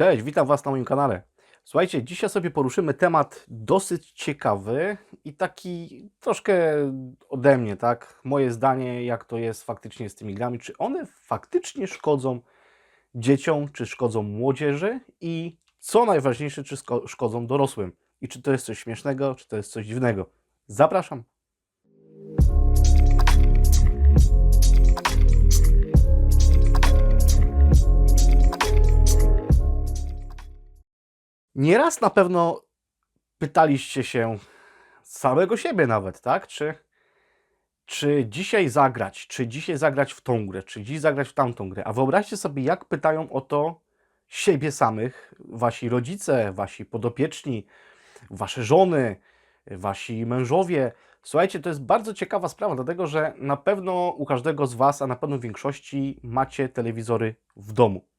Cześć, witam Was na moim kanale. Słuchajcie, dzisiaj sobie poruszymy temat dosyć ciekawy i taki troszkę ode mnie, tak? Moje zdanie, jak to jest faktycznie z tymi grami. Czy one faktycznie szkodzą dzieciom, czy szkodzą młodzieży i co najważniejsze, czy szkodzą dorosłym? I czy to jest coś śmiesznego, czy to jest coś dziwnego? Zapraszam. Nieraz na pewno pytaliście się samego siebie nawet, tak? Czy, czy dzisiaj zagrać, czy dzisiaj zagrać w tą grę, czy dziś zagrać w tamtą grę. A wyobraźcie sobie, jak pytają o to siebie samych wasi rodzice, wasi podopieczni, wasze żony, wasi mężowie. Słuchajcie, to jest bardzo ciekawa sprawa, dlatego że na pewno u każdego z was, a na pewno w większości macie telewizory w domu.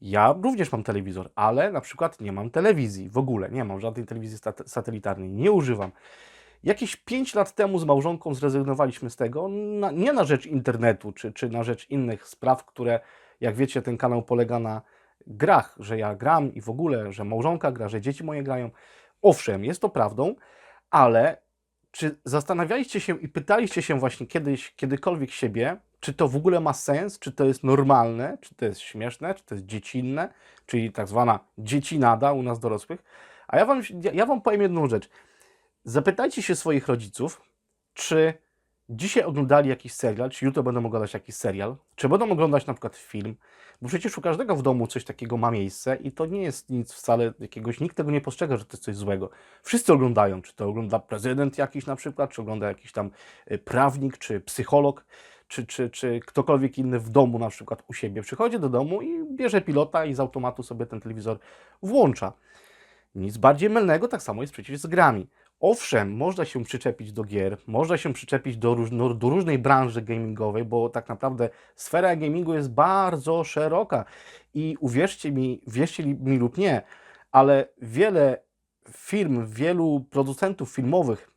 Ja również mam telewizor, ale na przykład nie mam telewizji w ogóle. Nie mam żadnej telewizji satelitarnej, nie używam. Jakieś 5 lat temu z małżonką zrezygnowaliśmy z tego, na, nie na rzecz internetu czy, czy na rzecz innych spraw, które, jak wiecie, ten kanał polega na grach, że ja gram i w ogóle, że małżonka gra, że dzieci moje grają. Owszem, jest to prawdą, ale czy zastanawialiście się i pytaliście się właśnie kiedyś, kiedykolwiek siebie, czy to w ogóle ma sens, czy to jest normalne, czy to jest śmieszne, czy to jest dziecinne, czyli tak zwana dziecinada u nas dorosłych? A ja wam, ja- wam powiem jedną rzecz. Zapytajcie się swoich rodziców, czy dzisiaj oglądali jakiś serial, czy jutro będą oglądać jakiś serial, czy będą oglądać na przykład film, bo przecież u każdego w domu coś takiego ma miejsce i to nie jest nic wcale jakiegoś, nikt tego nie postrzega, że to jest coś złego. Wszyscy oglądają, czy to ogląda prezydent jakiś na przykład, czy ogląda jakiś tam y, prawnik, czy psycholog, czy, czy, czy ktokolwiek inny w domu na przykład u siebie. Przychodzi do domu i bierze pilota i z automatu sobie ten telewizor włącza. Nic bardziej mylnego, tak samo jest przecież z grami. Owszem, można się przyczepić do gier, można się przyczepić do, róż, no, do różnej branży gamingowej, bo tak naprawdę sfera gamingu jest bardzo szeroka i uwierzcie mi, wierzcie mi lub nie, ale wiele firm, wielu producentów filmowych,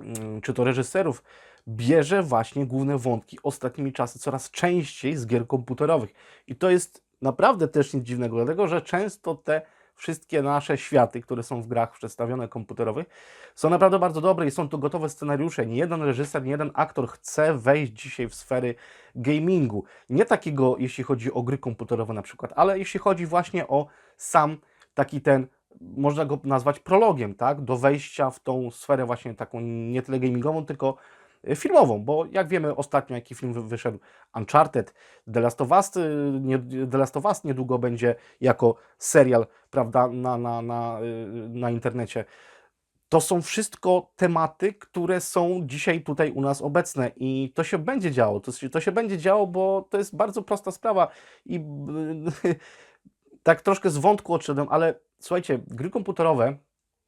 mm, czy to reżyserów, bierze właśnie główne wątki ostatnimi czasy coraz częściej z gier komputerowych. I to jest naprawdę też nic dziwnego, dlatego że często te wszystkie nasze światy, które są w grach przedstawione komputerowych, są naprawdę bardzo dobre i są to gotowe scenariusze. Nie jeden reżyser, nie jeden aktor chce wejść dzisiaj w sfery gamingu. Nie takiego, jeśli chodzi o gry komputerowe na przykład, ale jeśli chodzi właśnie o sam taki ten, można go nazwać prologiem, tak, do wejścia w tą sferę właśnie taką nie tyle gamingową, tylko filmową, bo jak wiemy ostatnio jaki film wy- wyszedł, Uncharted, The Last of Us, y, nie, The Last of Us niedługo będzie jako serial, prawda, na, na, na, y, na internecie. To są wszystko tematy, które są dzisiaj tutaj u nas obecne i to się będzie działo. To, to się będzie działo, bo to jest bardzo prosta sprawa i y, tak troszkę z wątku odszedłem, ale słuchajcie, gry komputerowe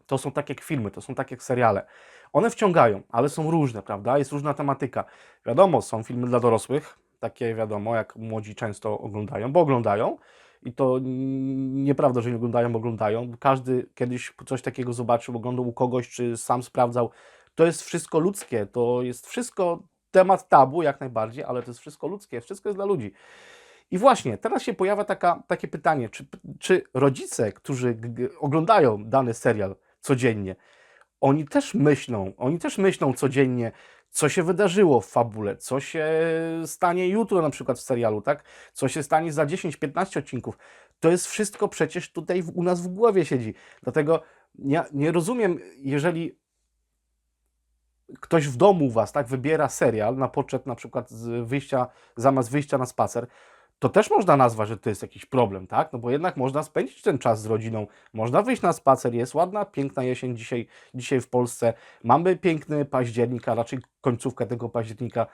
to są tak jak filmy, to są tak jak seriale. One wciągają, ale są różne, prawda? Jest różna tematyka. Wiadomo, są filmy dla dorosłych, takie wiadomo, jak młodzi często oglądają, bo oglądają. I to nieprawda, że nie oglądają, bo oglądają. Każdy kiedyś coś takiego zobaczył, oglądał u kogoś, czy sam sprawdzał. To jest wszystko ludzkie, to jest wszystko temat tabu, jak najbardziej, ale to jest wszystko ludzkie, wszystko jest dla ludzi. I właśnie, teraz się pojawia taka, takie pytanie, czy, czy rodzice, którzy oglądają dany serial codziennie, oni też myślą, oni też myślą codziennie, co się wydarzyło w fabule, co się stanie jutro na przykład w serialu, tak? Co się stanie za 10-15 odcinków. To jest wszystko przecież tutaj w, u nas w głowie siedzi. Dlatego ja nie rozumiem, jeżeli ktoś w domu u was tak wybiera serial na poczet na przykład z wyjścia, zamiast wyjścia na spacer, to też można nazwać, że to jest jakiś problem, tak? No bo jednak można spędzić ten czas z rodziną, można wyjść na spacer, jest ładna, piękna jesień dzisiaj, dzisiaj w Polsce, mamy piękny październik, a raczej końcówkę tego października.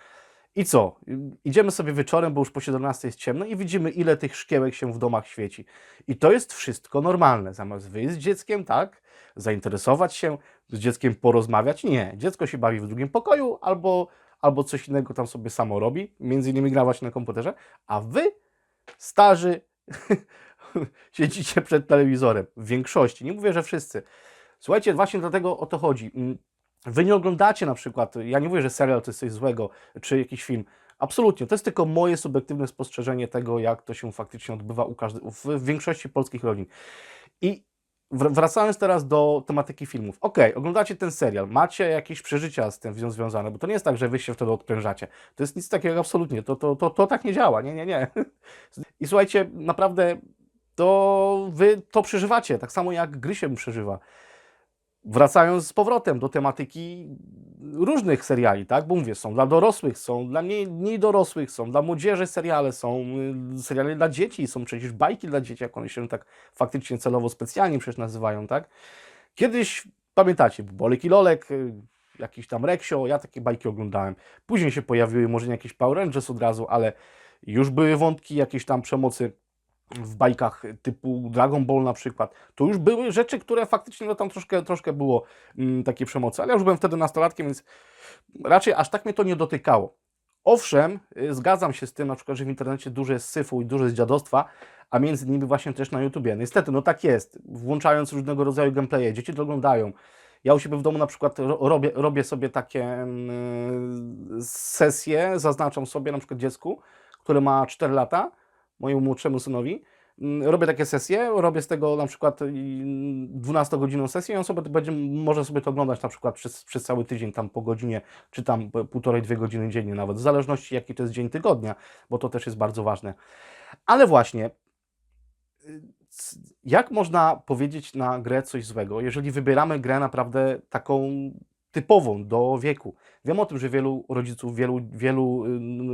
I co? Idziemy sobie wieczorem, bo już po 17 jest ciemno i widzimy, ile tych szkiełek się w domach świeci. I to jest wszystko normalne. Zamiast wyjść z dzieckiem, tak? Zainteresować się, z dzieckiem porozmawiać. Nie. Dziecko się bawi w drugim pokoju albo, albo coś innego tam sobie samo robi, między innymi gra właśnie na komputerze, a wy, starzy, siedzicie przed telewizorem. W większości. Nie mówię, że wszyscy. Słuchajcie, właśnie dlatego o to chodzi. Mm, Wy nie oglądacie na przykład, ja nie mówię, że serial to jest coś złego, czy jakiś film, Absolutnie. To jest tylko moje subiektywne spostrzeżenie tego, jak to się faktycznie odbywa u każdy, w większości polskich rodzin. I wracając teraz do tematyki filmów. Okej, oglądacie ten serial, macie jakieś przeżycia z tym zwią- związane, bo to nie jest tak, że wy się wtedy odprężacie. To jest nic takiego absolutnie. To, to, to, to tak nie działa. Nie, nie, nie. I słuchajcie, naprawdę to wy to przeżywacie, tak samo jak gry się przeżywa. Wracając z powrotem do tematyki różnych seriali, tak? Bo mówię, są dla dorosłych, są dla mniej, mniej dorosłych, są dla młodzieży seriale, są y, seriale dla dzieci, są przecież bajki dla dzieci, jak one się tak faktycznie celowo specjalnie przecież nazywają, tak? Kiedyś, pamiętacie, Bolek i Lolek, y, jakiś tam Reksio, ja takie bajki oglądałem. Później się pojawiły może nie jakieś Power Rangers od razu, ale już były wątki jakiejś tam przemocy w bajkach typu Dragon Ball na przykład, to już były rzeczy, które faktycznie no tam troszkę, troszkę było mm, takie przemocy, ale ja już byłem wtedy nastolatkiem, więc raczej aż tak mnie to nie dotykało. Owszem, y, zgadzam się z tym, na przykład, że w internecie dużo jest syfu i dużo jest dziadostwa, a między innymi właśnie też na YouTubie. Niestety, no tak jest. Włączając różnego rodzaju gameplaye, dzieci to oglądają. Ja u siebie w domu na przykład ro- robię, robię sobie takie mm, sesje, zaznaczam sobie na przykład dziecku, które ma 4 lata, mojemu młodszemu synowi. Mm, Robię takie sesje, robię z tego na przykład mm, 12-godzinną sesję i on sobie będzie, może sobie to oglądać na przykład przez, przez cały tydzień, tam po godzinie, czy tam półtorej, dwie godziny dziennie nawet, w zależności jaki to jest dzień tygodnia, bo to też jest bardzo ważne. Ale właśnie, y, jak można powiedzieć na grę coś złego, jeżeli wybieramy grę naprawdę taką typową do wieku? Wiem o tym, że wielu rodziców, wielu, wielu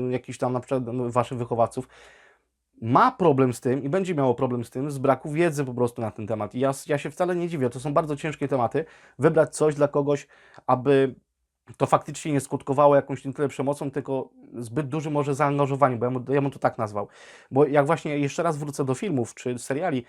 y, jakichś tam na przykład waszych wychowawców ma problem z tym i będzie miało problem z tym z braku wiedzy po prostu na ten temat. I ja, ja się wcale nie dziwię, to są bardzo ciężkie tematy. Wybrać coś dla kogoś, aby to faktycznie nie skutkowało jakąś nie tyle przemocą, tylko zbyt dużym może zaangażowaniem, bo ja, mu- ja bym to tak nazwał. Bo jak właśnie jeszcze raz wrócę do filmów czy seriali,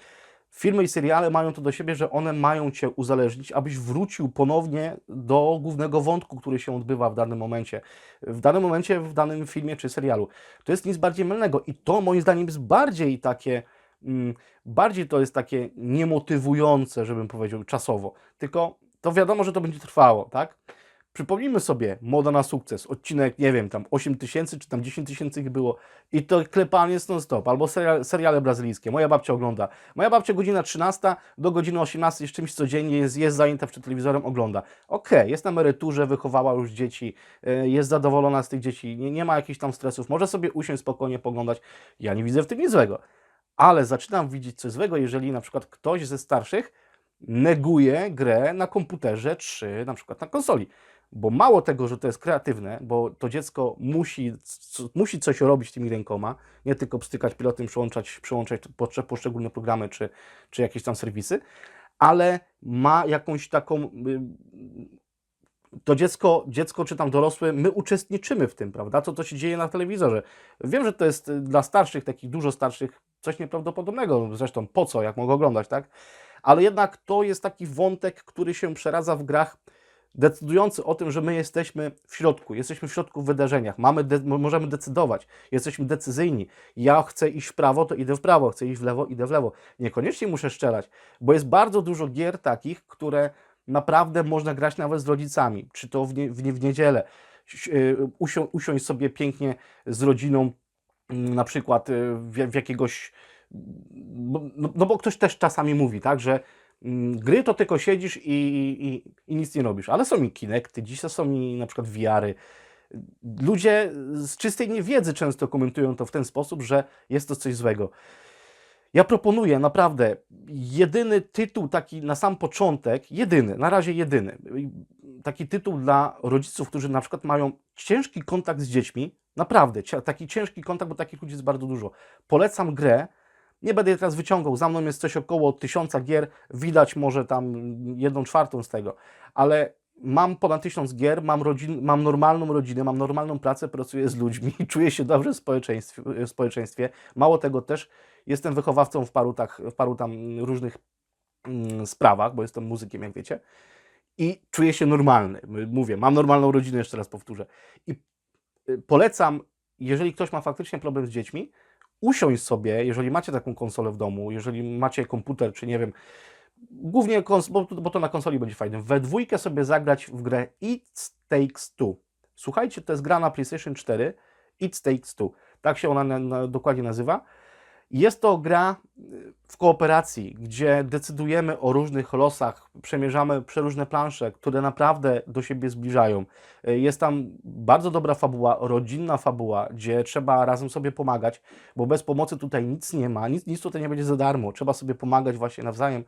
filmy i seriale mają to do siebie, że one mają Cię uzależnić, abyś wrócił ponownie do głównego wątku, który się odbywa w danym momencie. W danym momencie, w danym filmie czy serialu. To jest nic bardziej mylnego i to moim zdaniem jest bardziej takie, mm, bardziej to jest takie niemotywujące, żebym powiedział, czasowo. Tylko to wiadomo, że to będzie trwało, tak? Przypomnijmy sobie Moda na sukces, odcinek, nie wiem, tam 8 tysięcy czy tam 10 tysięcy ich było i to klepanie non stop, albo serial, seriale brazylijskie, moja babcia ogląda. Moja babcia godzina 13 do godziny 18 z czymś codziennie jest, jest zajęta przed telewizorem, ogląda. Okej, jest na emeryturze, wychowała już dzieci, y, jest zadowolona z tych dzieci, nie, nie ma jakichś tam stresów, może sobie usiąść spokojnie, poglądać. Ja nie widzę w tym nic złego. Ale zaczynam widzieć coś złego, jeżeli na przykład ktoś ze starszych neguje grę na komputerze czy na przykład na konsoli. Bo mało tego, że to jest kreatywne, bo to dziecko musi, musi coś robić tymi rękoma, nie tylko pstykać pilotem, przyłączać poszcze- poszczególne programy czy, czy jakieś tam serwisy, ale ma jakąś taką. y, To dziecko, dziecko czy tam dorosłe, my uczestniczymy w tym, prawda? To, co się dzieje na telewizorze. Wiem, że to jest y, dla starszych, takich dużo starszych, coś nieprawdopodobnego. Zresztą po co, jak mogę oglądać, tak? Ale jednak to jest taki wątek, który się przeradza w grach decydujący o tym, że my jesteśmy w środku, jesteśmy w środku w wydarzeniach, mamy de- mo- możemy decydować, jesteśmy decyzyjni. Ja chcę iść w prawo, to idę w prawo, chcę iść w lewo, idę w lewo. Niekoniecznie muszę strzelać, bo jest bardzo dużo gier takich, które naprawdę można grać nawet z rodzicami, czy to w, nie, w, nie, w niedzielę. Y, Usią, usiąść sobie pięknie z rodziną, mm, na przykład y, w, w jakiegoś. bo- No, no bo ktoś też czasami mówi, tak, że mm, gry to tylko siedzisz i, i, i nic nie robisz, ale są i Kinecty, dzisiaj są i na przykład VR-y. Ludzie z czystej niewiedzy często komentują to w ten sposób, że jest to coś złego. Ja proponuję naprawdę jedyny tytuł taki na sam początek, jedyny, na razie jedyny, taki tytuł dla rodziców, którzy na przykład mają ciężki kontakt z dziećmi, naprawdę, taki ciężki kontakt, bo takich ludzi jest bardzo dużo. Polecam grę, nie będę jej teraz wyciągał, za mną jest coś około tysiąca gier, widać może tam jedną czwartą z tego, ale mam ponad tysiąc gier, mam, rodzin, mam normalną rodzinę, mam normalną pracę, pracuję z ludźmi, czuję się dobrze w społeczeństwie, w społeczeństwie. Mało tego też jestem wychowawcą w paru, tak, w paru tam różnych mm, sprawach, bo jestem muzykiem, jak wiecie. I czuję się normalny. Mówię, mam normalną rodzinę, jeszcze raz powtórzę. I y, polecam, jeżeli ktoś ma faktycznie problem z dziećmi, usiąść sobie, jeżeli macie taką konsolę w domu, jeżeli macie komputer, czy nie wiem, głównie, kons- bo, bo to na konsoli będzie fajne, we dwójkę sobie zagrać w grę It Takes Two. Słuchajcie, to jest gra na PlayStation 4 It Takes Two. Tak się ona na, na, dokładnie nazywa. Jest to gra w kooperacji, gdzie decydujemy o różnych losach, przemierzamy przeróżne plansze, które naprawdę do siebie zbliżają. Y, Jest tam bardzo dobra fabuła, rodzinna fabuła, gdzie trzeba razem sobie pomagać, bo bez pomocy tutaj nic nie ma, nic, nic tutaj nie będzie za darmo. Trzeba sobie pomagać właśnie nawzajem.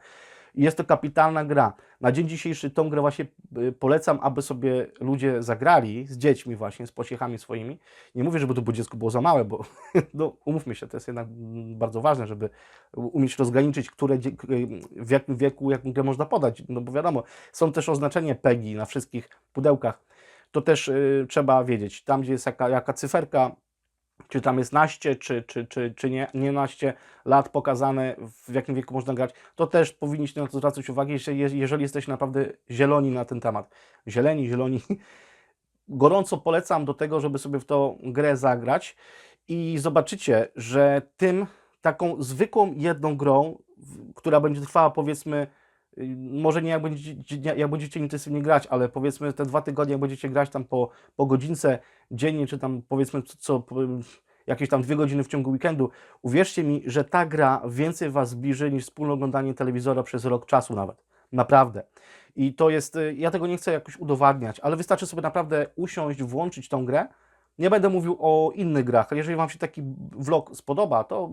Jest to kapitalna gra. Na dzień dzisiejszy tą grę właśnie y, polecam, aby sobie ludzie zagrali z dziećmi właśnie, z pociechami swoimi. Nie mówię, żeby to było dziecku było za małe, bo no, umówmy się, to jest jednak mm, bardzo ważne, żeby umieć rozgraniczyć, które y, w jakim wieku jaką grę można podać. No bo wiadomo, są też oznaczenie PEGI na wszystkich pudełkach. To też y, trzeba wiedzieć. Tam, gdzie jest jaka, jaka cyferka, czy tam jest naście, czy, czy, czy, czy nie, nie naście lat pokazane, w jakim wieku można grać, to też powinniście na to zwracać uwagę, jeżeli, jesteście naprawdę zieloni na ten temat. Zieleni, zieloni. Gorąco polecam do tego, żeby sobie w tą grę zagrać i zobaczycie, że tym taką zwykłą jedną grą, która będzie trwała powiedzmy, może nie jak będziecie, jak będziecie intensywnie grać, ale powiedzmy te dwa tygodnie, jak będziecie grać tam po, po godzince dziennie, czy tam powiedzmy co, co jakieś tam dwie godziny w ciągu weekendu, uwierzcie mi, że ta gra więcej Was zbliży niż wspólne oglądanie telewizora przez rok czasu nawet. Naprawdę. I to jest, y, ja tego nie chcę jakoś udowadniać, ale wystarczy sobie naprawdę usiąść, włączyć tą grę. Nie będę mówił o innych grach, ale jeżeli Wam się taki vlog spodoba, to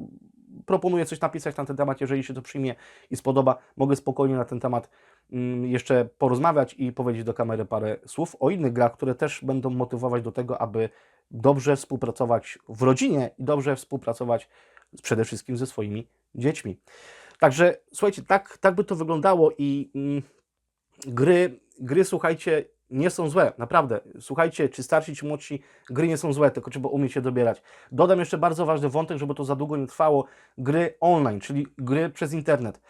proponuję coś napisać na ten temat, jeżeli się to przyjmie i spodoba, mogę spokojnie na ten temat mm, jeszcze porozmawiać i powiedzieć do kamery parę słów o innych grach, które też będą motywować do tego, aby dobrze współpracować w rodzinie i dobrze współpracować przede wszystkim ze swoimi dziećmi. Także słuchajcie, tak, tak by to wyglądało i mm, gry, gry, słuchajcie, nie są złe, naprawdę. Słuchajcie, czy starsi, czy młodsi, gry nie są złe, tylko trzeba umieć je dobierać. Dodam jeszcze bardzo ważny wątek, żeby to za długo nie trwało. Gry online, czyli gry przez internet.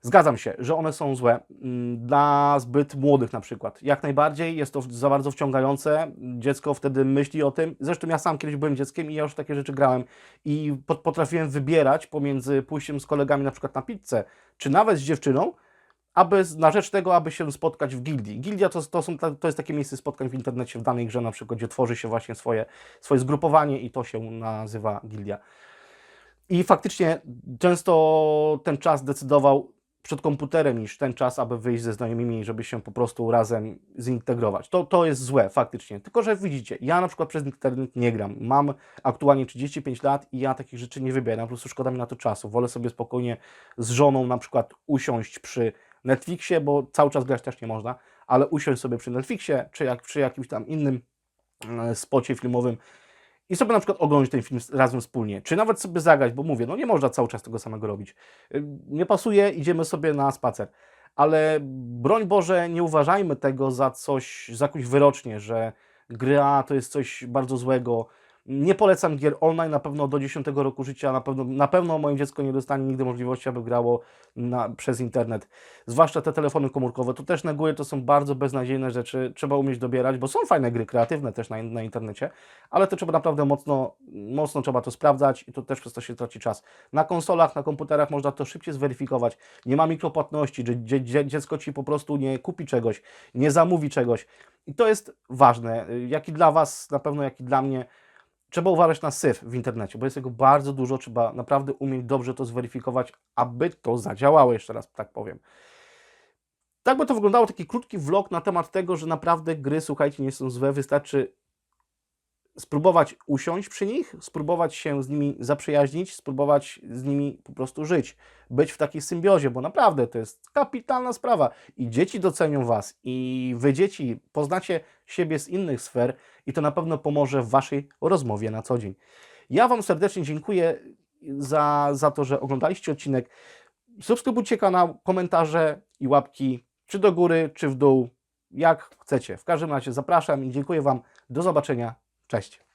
Zgadzam się, że one są złe mm, dla zbyt młodych na przykład. Jak najbardziej jest to za bardzo wciągające. Dziecko wtedy myśli o tym. Zresztą ja sam kiedyś byłem dzieckiem i ja już takie rzeczy grałem i pot- potrafiłem wybierać pomiędzy pójściem z kolegami na przykład na pizzę, czy nawet z dziewczyną, aby na rzecz tego, aby się spotkać w gildii. Gildia to, to, są, to jest takie miejsce spotkań w internecie w danej grze, na przykład, gdzie tworzy się właśnie swoje, swoje zgrupowanie i to się nazywa gildia. I faktycznie często ten czas decydował przed komputerem niż ten czas, aby wyjść ze znajomymi, żeby się po prostu razem zintegrować. To, to jest złe faktycznie. Tylko, że widzicie, ja na przykład przez internet nie gram. Mam aktualnie 35 lat i ja takich rzeczy nie wybieram. Po prostu szkoda mi na to czasu. Wolę sobie spokojnie z żoną na przykład usiąść przy Netflixie, bo cały czas grać też nie można, ale usiąść sobie przy Netflixie, czy jak, przy jakimś tam innym e, spocie filmowym i sobie na przykład oglądać ten film razem wspólnie, czy nawet sobie zagrać, bo mówię, no nie można cały czas tego samego robić. Y, Nie pasuje, idziemy sobie na spacer. Ale broń Boże, nie uważajmy tego za coś, za jakąś wyrocznie, że gra to jest coś bardzo złego. Nie polecam gier online, na pewno do 10 roku życia, na pewno, na pewno moje dziecko nie dostanie nigdy możliwości, aby grało na, przez internet. Zwłaszcza te telefony komórkowe, to też neguję, to są bardzo beznadziejne rzeczy, trzeba umieć dobierać, bo są fajne gry kreatywne też na, na internecie, ale to trzeba naprawdę mocno, mocno trzeba to sprawdzać i to też przez to się traci czas. Na konsolach, na komputerach można to szybciej zweryfikować, nie ma mikropłatności, że dzie, dzie, dziecko Ci po prostu nie kupi czegoś, nie zamówi czegoś i to jest ważne, jak i dla Was, na pewno jak i dla mnie, trzeba uważać na syf w internecie, bo jest tego bardzo dużo, trzeba naprawdę umieć dobrze to zweryfikować, aby to zadziałało, jeszcze raz tak powiem. Tak by to wyglądało, taki krótki vlog na temat tego, że naprawdę gry, słuchajcie, nie są złe, wystarczy spróbować usiąść przy nich, spróbować się z nimi zaprzyjaźnić, spróbować z nimi po prostu żyć, być w takiej symbiozie, bo naprawdę to jest kapitalna sprawa i dzieci docenią Was i Wy dzieci poznacie siebie z innych sfer i to na pewno pomoże w Waszej rozmowie na co dzień. Ja Wam serdecznie dziękuję za, za to, że oglądaliście odcinek. Subskrybujcie kanał, komentarze i łapki, czy do góry, czy w dół, jak chcecie. W każdym razie zapraszam i dziękuję Wam. Do zobaczenia. Cześć.